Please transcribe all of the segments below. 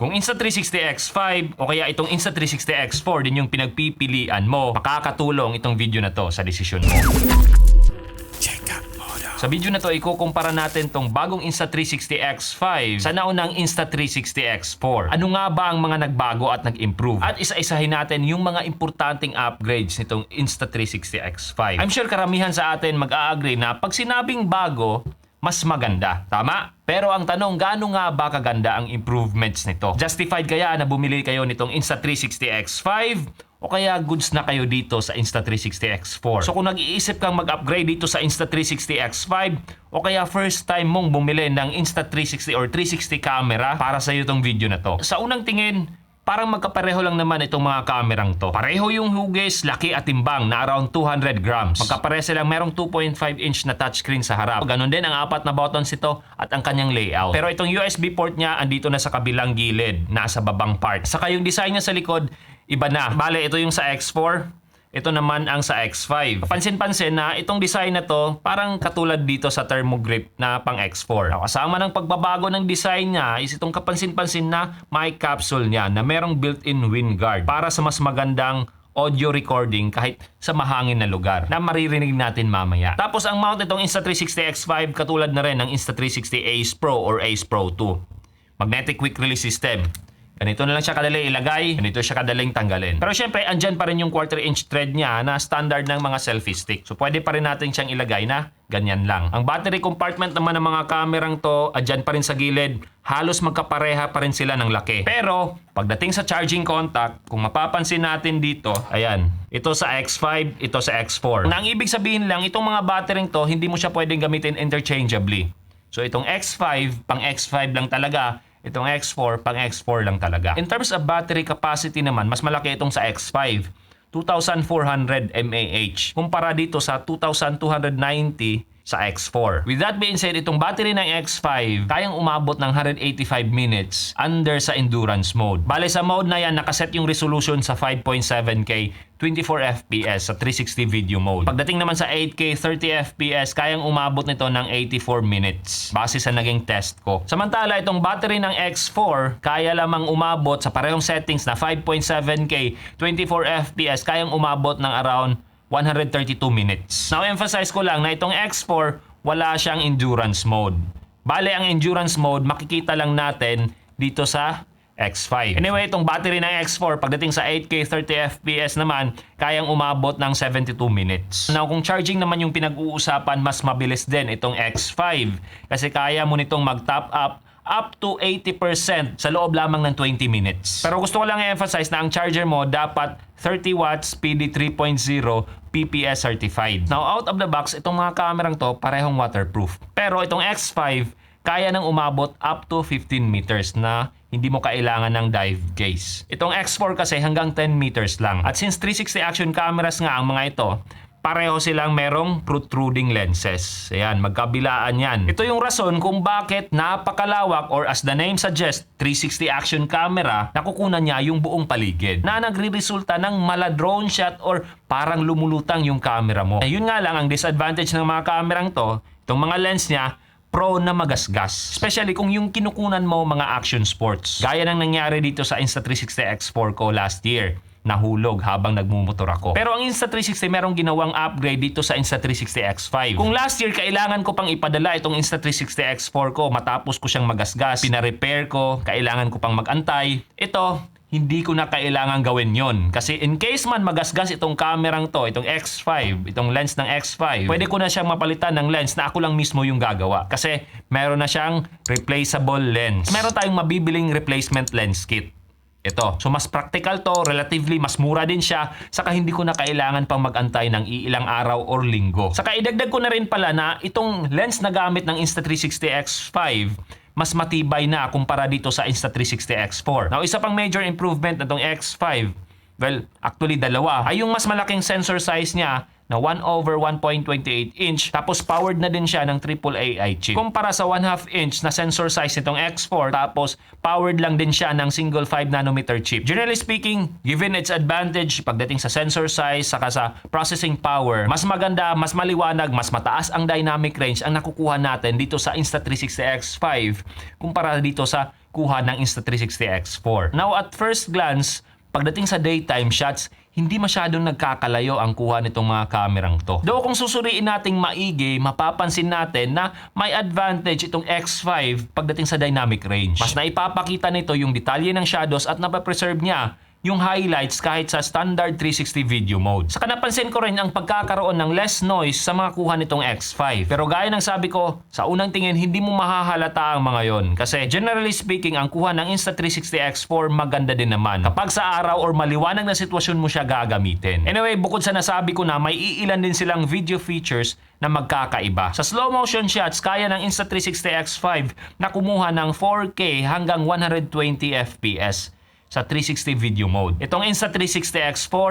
Kung Insta360 X5 o kaya itong Insta360 X4 din yung pinagpipilian mo, makakatulong itong video na to sa desisyon mo. Sa video na to, ikukumpara natin tong bagong Insta360 X5 sa naunang Insta360 X4. Ano nga ba ang mga nagbago at nag-improve? At isa-isahin natin yung mga importanteng upgrades nitong Insta360 X5. I'm sure karamihan sa atin mag-a-agree na pag sinabing bago, mas maganda. Tama? Pero ang tanong, gaano nga ba kaganda ang improvements nito? Justified kaya na bumili kayo nitong Insta360 X5 o kaya goods na kayo dito sa Insta360 X4. So kung nag-iisip kang mag-upgrade dito sa Insta360 X5 o kaya first time mong bumili ng Insta360 or 360 camera para sa iyo tong video na to. Sa unang tingin, parang magkapareho lang naman itong mga kamerang to. Pareho yung hugis, laki at timbang na around 200 grams. Magkapareho silang merong 2.5 inch na touchscreen sa harap. Ganon din ang apat na buttons ito at ang kanyang layout. Pero itong USB port niya andito na sa kabilang gilid, nasa babang part. Saka yung design niya sa likod, iba na. Bale, ito yung sa X4, ito naman ang sa X5. Pansin-pansin na itong design na to parang katulad dito sa thermogrip na pang X4. Now, kasama ng pagbabago ng design niya is itong kapansin-pansin na mic capsule niya na merong built-in wind guard para sa mas magandang audio recording kahit sa mahangin na lugar na maririnig natin mamaya. Tapos ang mount nitong Insta360 X5 katulad na rin ng Insta360 Ace Pro or Ace Pro 2. Magnetic quick release system. Ganito na lang siya kadali ilagay, ganito siya kadaling tanggalin. Pero syempre, andyan pa rin yung quarter inch thread niya na standard ng mga selfie stick. So pwede pa rin natin siyang ilagay na ganyan lang. Ang battery compartment naman ng mga kamerang to, andyan pa rin sa gilid, halos magkapareha pa rin sila ng laki. Pero, pagdating sa charging contact, kung mapapansin natin dito, ayan, ito sa X5, ito sa X4. Na ang ibig sabihin lang, itong mga battery to, hindi mo siya pwedeng gamitin interchangeably. So itong X5, pang X5 lang talaga, Itong X4, pang X4 lang talaga. In terms of battery capacity naman, mas malaki itong sa X5. 2,400 mAh. Kumpara dito sa 2,290 sa X4. With that being said, itong battery ng X5 kayang umabot ng 185 minutes under sa endurance mode. Bale sa mode na yan, nakaset yung resolution sa 5.7K 24 FPS sa 360 video mode. Pagdating naman sa 8K 30 FPS, kayang umabot nito ng 84 minutes base sa naging test ko. Samantala, itong battery ng X4 kaya lamang umabot sa parehong settings na 5.7K 24 FPS, kayang umabot ng around 132 minutes. Now, emphasize ko lang na itong X4, wala siyang endurance mode. Bale, ang endurance mode, makikita lang natin dito sa X5. Anyway, itong battery ng X4, pagdating sa 8K 30 FPS naman, kayang umabot ng 72 minutes. Now, kung charging naman yung pinag-uusapan, mas mabilis din itong X5. Kasi kaya mo nitong mag-top up up to 80% sa loob lamang ng 20 minutes. Pero gusto ko lang i-emphasize na ang charger mo dapat 30 watts PD 3.0 PPS certified. Now out of the box, itong mga kamerang to parehong waterproof. Pero itong X5 kaya nang umabot up to 15 meters na hindi mo kailangan ng dive case. Itong X4 kasi hanggang 10 meters lang. At since 360 action cameras nga ang mga ito, pareho silang merong protruding lenses. Ayan, magkabilaan yan. Ito yung rason kung bakit napakalawak or as the name suggests, 360 action camera, nakukunan niya yung buong paligid na nagre-resulta ng mala drone shot or parang lumulutang yung camera mo. Ayun nga lang ang disadvantage ng mga kamerang to, itong mga lens niya, pro na magasgas. Especially kung yung kinukunan mo mga action sports. Gaya ng nangyari dito sa Insta360 X4 ko last year nahulog habang nagmumotor ako. Pero ang Insta360 merong ginawang upgrade dito sa Insta360 X5. Kung last year kailangan ko pang ipadala itong Insta360 X4 ko matapos ko siyang magasgas, pina-repair ko, kailangan ko pang magantay. Ito, hindi ko na kailangan gawin yon Kasi in case man magasgas itong kamerang to, itong X5, itong lens ng X5, pwede ko na siyang mapalitan ng lens na ako lang mismo yung gagawa. Kasi meron na siyang replaceable lens. Meron tayong mabibiling replacement lens kit. Ito. So mas practical to, relatively mas mura din siya, saka hindi ko na kailangan pang magantay ng iilang araw or linggo. Saka idagdag ko na rin pala na itong lens na gamit ng Insta360 X5 mas matibay na kumpara dito sa Insta360 X4. Now, isa pang major improvement na itong X5, well, actually dalawa, ay yung mas malaking sensor size niya na 1 over 1.28 inch tapos powered na din siya ng AAA chip. Kumpara sa 1 half inch na sensor size nitong X4 tapos powered lang din siya ng single 5 nanometer chip. Generally speaking, given its advantage pagdating sa sensor size saka sa processing power, mas maganda, mas maliwanag, mas mataas ang dynamic range ang nakukuha natin dito sa Insta360 X5 kumpara dito sa kuha ng Insta360 X4. Now at first glance, pagdating sa daytime shots, hindi masyadong nagkakalayo ang kuha nitong mga kamerang to. Though kung susuriin nating maigi, mapapansin natin na may advantage itong X5 pagdating sa dynamic range. Mas naipapakita nito yung detalye ng shadows at napapreserve niya yung highlights kahit sa standard 360 video mode. Saka napansin ko rin ang pagkakaroon ng less noise sa mga kuha nitong X5. Pero gaya ng sabi ko, sa unang tingin hindi mo mahahalata ang mga yon. Kasi generally speaking, ang kuha ng Insta360 X4 maganda din naman. Kapag sa araw or maliwanag na sitwasyon mo siya gagamitin. Anyway, bukod sa nasabi ko na may iilan din silang video features na magkakaiba. Sa slow motion shots, kaya ng Insta360 X5 na kumuha ng 4K hanggang 120 FPS sa 360 video mode. Itong Insta360 X4,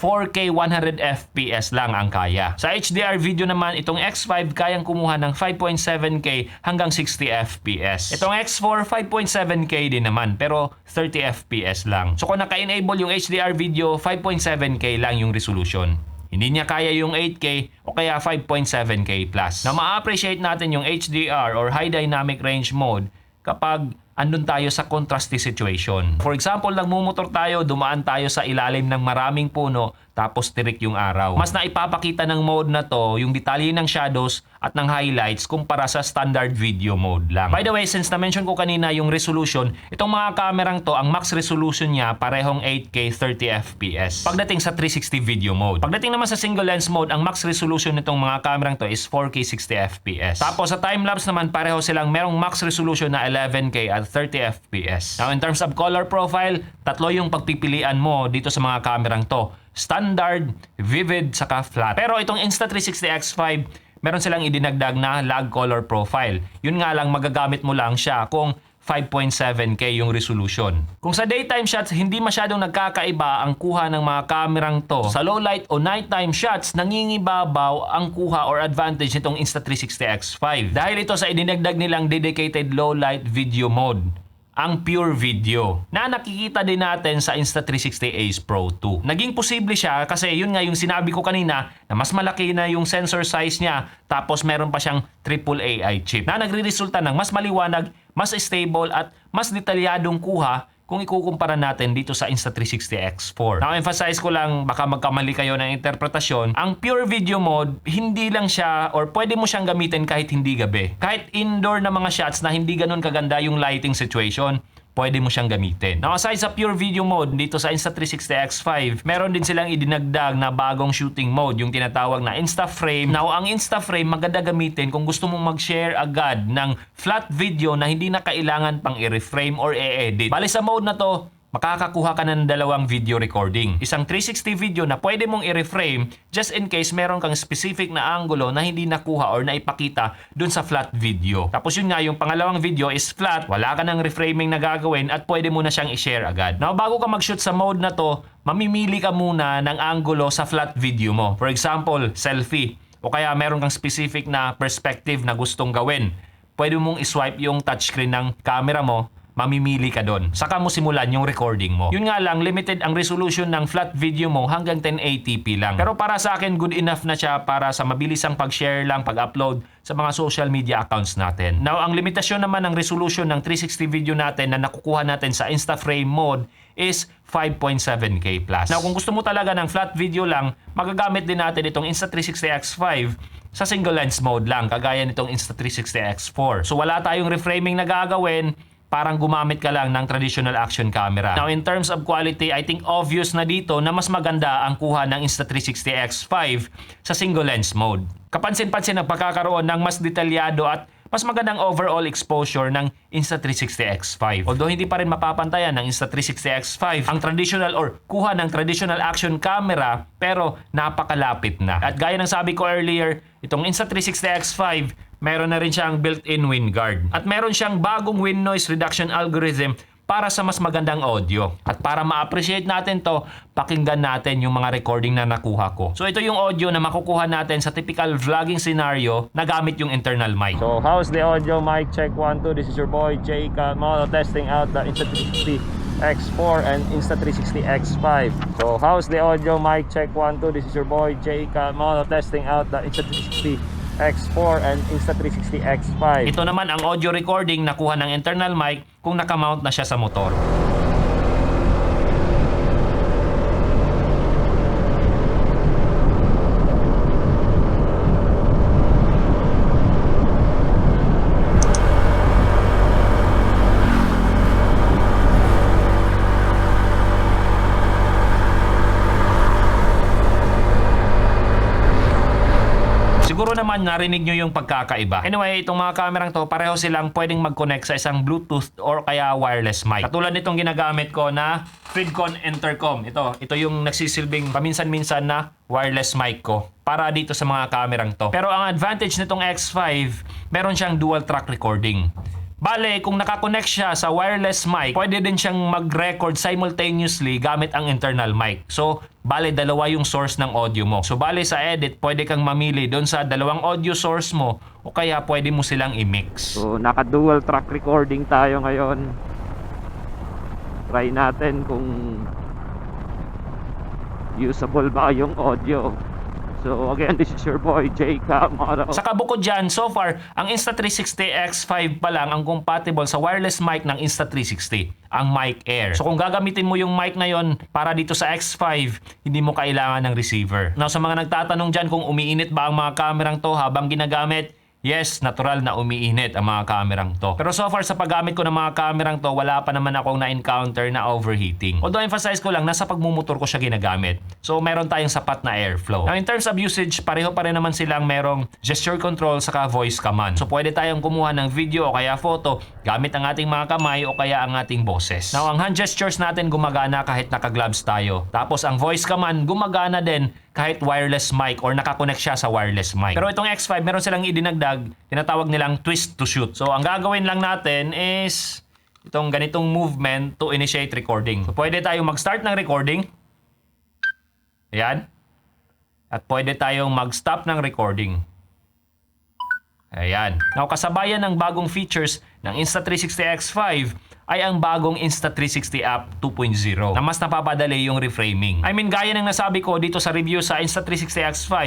4K 100 FPS lang ang kaya. Sa HDR video naman, itong X5 kayang kumuha ng 5.7K hanggang 60 FPS. Itong X4, 5.7K din naman, pero 30 FPS lang. So kung naka-enable yung HDR video, 5.7K lang yung resolution. Hindi niya kaya yung 8K o kaya 5.7K plus. Na ma-appreciate natin yung HDR or High Dynamic Range mode kapag andun tayo sa contrasty situation. For example, nagmumotor tayo, dumaan tayo sa ilalim ng maraming puno, tapos tirik yung araw. Mas naipapakita ng mode na to yung detalye ng shadows at ng highlights kumpara sa standard video mode lang. By the way, since na-mention ko kanina yung resolution, itong mga kamerang to, ang max resolution niya parehong 8K 30 FPS. Pagdating sa 360 video mode. Pagdating naman sa single lens mode, ang max resolution nitong mga kamerang to is 4K 60 FPS. Tapos sa time-lapse naman, pareho silang merong max resolution na 11K at 30 FPS. Now in terms of color profile, tatlo yung pagpipilian mo dito sa mga kamerang to. Standard, vivid, saka flat. Pero itong Insta360 X5, meron silang idinagdag na lag color profile. Yun nga lang magagamit mo lang siya kung 5.7K yung resolution. Kung sa daytime shots, hindi masyadong nagkakaiba ang kuha ng mga kamerang to. Sa low light o nighttime shots, nangingibabaw ang kuha or advantage nitong Insta360 X5. Dahil ito sa idinagdag nilang dedicated low light video mode ang pure video na nakikita din natin sa Insta360 Ace Pro 2. Naging posible siya kasi yun nga yung sinabi ko kanina na mas malaki na yung sensor size niya tapos meron pa siyang triple AI chip na nagre-resulta ng mas maliwanag, mas stable at mas detalyadong kuha kung ikukumpara natin dito sa Insta360 X4. Now, emphasize ko lang, baka magkamali kayo ng interpretasyon. Ang pure video mode, hindi lang siya, or pwede mo siyang gamitin kahit hindi gabi. Kahit indoor na mga shots na hindi ganun kaganda yung lighting situation, pwede mo siyang gamitin. Now aside sa pure video mode dito sa Insta360 X5, meron din silang idinagdag na bagong shooting mode, yung tinatawag na InstaFrame. Now ang InstaFrame maganda gamitin kung gusto mong mag-share agad ng flat video na hindi na kailangan pang i-reframe or i-edit. Bali sa mode na to, makakakuha ka ng dalawang video recording. Isang 360 video na pwede mong i-reframe just in case meron kang specific na angulo na hindi nakuha or naipakita dun sa flat video. Tapos yun nga, yung pangalawang video is flat, wala ka ng reframing na gagawin at pwede mo na siyang i-share agad. Now, bago ka mag-shoot sa mode na to, mamimili ka muna ng angulo sa flat video mo. For example, selfie. O kaya meron kang specific na perspective na gustong gawin. Pwede mong iswipe yung touchscreen ng camera mo mamimili ka doon. Saka mo simulan yung recording mo. Yun nga lang, limited ang resolution ng flat video mo hanggang 1080p lang. Pero para sa akin, good enough na siya para sa mabilisang pag-share lang, pag-upload sa mga social media accounts natin. Now, ang limitasyon naman ng resolution ng 360 video natin na nakukuha natin sa InstaFrame mode is 5.7K+. Now, kung gusto mo talaga ng flat video lang, magagamit din natin itong Insta360 X5 sa single lens mode lang, kagaya nitong Insta360 X4. So, wala tayong reframing na gagawin, parang gumamit ka lang ng traditional action camera. Now in terms of quality, I think obvious na dito na mas maganda ang kuha ng Insta360 X5 sa single lens mode. Kapansin-pansin ang pagkakaroon ng mas detalyado at mas magandang overall exposure ng Insta360 X5. Although hindi pa rin mapapantayan ng Insta360 X5 ang traditional or kuha ng traditional action camera pero napakalapit na. At gaya ng sabi ko earlier, itong Insta360 X5 meron na rin siyang built-in wind guard. At meron siyang bagong wind noise reduction algorithm para sa mas magandang audio. At para ma-appreciate natin to, pakinggan natin yung mga recording na nakuha ko. So ito yung audio na makukuha natin sa typical vlogging scenario na gamit yung internal mic. So how's the audio mic? Check 1, 2. This is your boy Jay Mono testing out the Insta360 X4 and Insta360 X5. So how's the audio mic? Check 1, 2. This is your boy Jay Mono testing out the Insta360 X4 and Insta360 X5. Ito naman ang audio recording na kuha ng internal mic kung nakamount na siya sa motor. Siguro naman narinig nyo yung pagkakaiba. Anyway, itong mga kamerang to, pareho silang pwedeng mag-connect sa isang Bluetooth or kaya wireless mic. Katulad nitong ginagamit ko na Fridcon Intercom. Ito, ito yung nagsisilbing paminsan-minsan na wireless mic ko para dito sa mga kamerang to. Pero ang advantage nitong X5, meron siyang dual track recording. Bale, kung nakakonect siya sa wireless mic, pwede din siyang mag-record simultaneously gamit ang internal mic. So, bale, dalawa yung source ng audio mo. So, bale, sa edit, pwede kang mamili doon sa dalawang audio source mo o kaya pwede mo silang i-mix. So, naka-dual track recording tayo ngayon. Try natin kung usable ba yung audio. So, again, this is your boy, J. Camaro. Sa kabukod dyan, so far, ang Insta360 X5 pa lang ang compatible sa wireless mic ng Insta360, ang Mic Air. So kung gagamitin mo yung mic na yon para dito sa X5, hindi mo kailangan ng receiver. Now sa mga nagtatanong dyan kung umiinit ba ang mga kamerang to habang ginagamit, Yes, natural na umiinit ang mga kamerang to. Pero so far sa paggamit ko ng mga kamerang to, wala pa naman akong na-encounter na overheating. Although emphasize ko lang, nasa pagmumotor ko siya ginagamit. So meron tayong sapat na airflow. Now in terms of usage, pareho pa rin naman silang merong gesture control saka voice command. So pwede tayong kumuha ng video o kaya photo gamit ang ating mga kamay o kaya ang ating boses. Now ang hand gestures natin gumagana kahit naka-gloves tayo. Tapos ang voice command gumagana din kahit wireless mic or nakakonect siya sa wireless mic. Pero itong X5, meron silang idinagdag, tinatawag nilang twist to shoot. So, ang gagawin lang natin is itong ganitong movement to initiate recording. So, pwede tayong mag-start ng recording. Ayan. At pwede tayong mag-stop ng recording. Ayan. Now, kasabayan ng bagong features ng Insta360 X5 ay ang bagong Insta360 app 2.0 na mas napapadali yung reframing. I mean, gaya ng nasabi ko dito sa review sa Insta360 X5,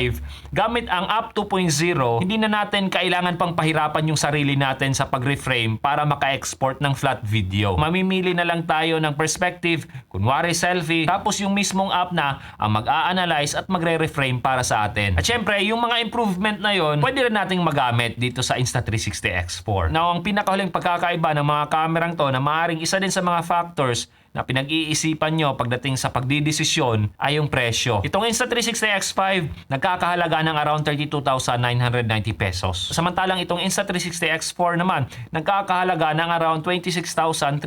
gamit ang app 2.0, hindi na natin kailangan pang pahirapan yung sarili natin sa pag-reframe para maka-export ng flat video. Mamimili na lang tayo ng perspective, kunwari selfie, tapos yung mismong app na ang mag-a-analyze at magre-reframe para sa atin. At syempre, yung mga improvement na yon, pwede rin nating magamit dito sa Insta360 X4. Now, ang pinakahuling pagkakaiba ng mga kamerang to na maaaring isa din sa mga factors na pinag-iisipan nyo pagdating sa pagdidesisyon ay yung presyo. Itong Insta360 X5, nagkakahalaga ng around 32,990 pesos. Samantalang itong Insta360 X4 naman, nagkakahalaga ng around 26,390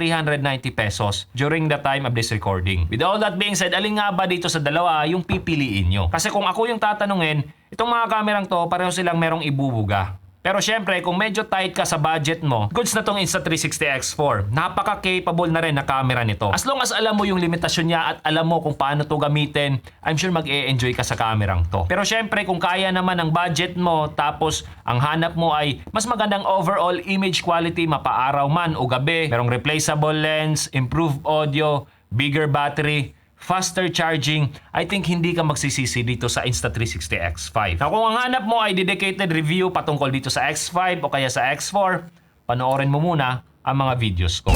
pesos during the time of this recording. With all that being said, alin nga ba dito sa dalawa yung pipiliin nyo? Kasi kung ako yung tatanungin, itong mga kamerang to, pareho silang merong ibubuga. Pero syempre, kung medyo tight ka sa budget mo, goods na tong Insta360 X4. Napaka-capable na rin na camera nito. As long as alam mo yung limitasyon niya at alam mo kung paano to gamitin, I'm sure mag-e-enjoy ka sa kamerang to. Pero syempre, kung kaya naman ang budget mo, tapos ang hanap mo ay mas magandang overall image quality, mapaaraw man o gabi, merong replaceable lens, improved audio, bigger battery, faster charging, I think hindi ka magsisisi dito sa Insta360 X5. Now kung ang hanap mo ay dedicated review patungkol dito sa X5 o kaya sa X4, panoorin mo muna ang mga videos ko.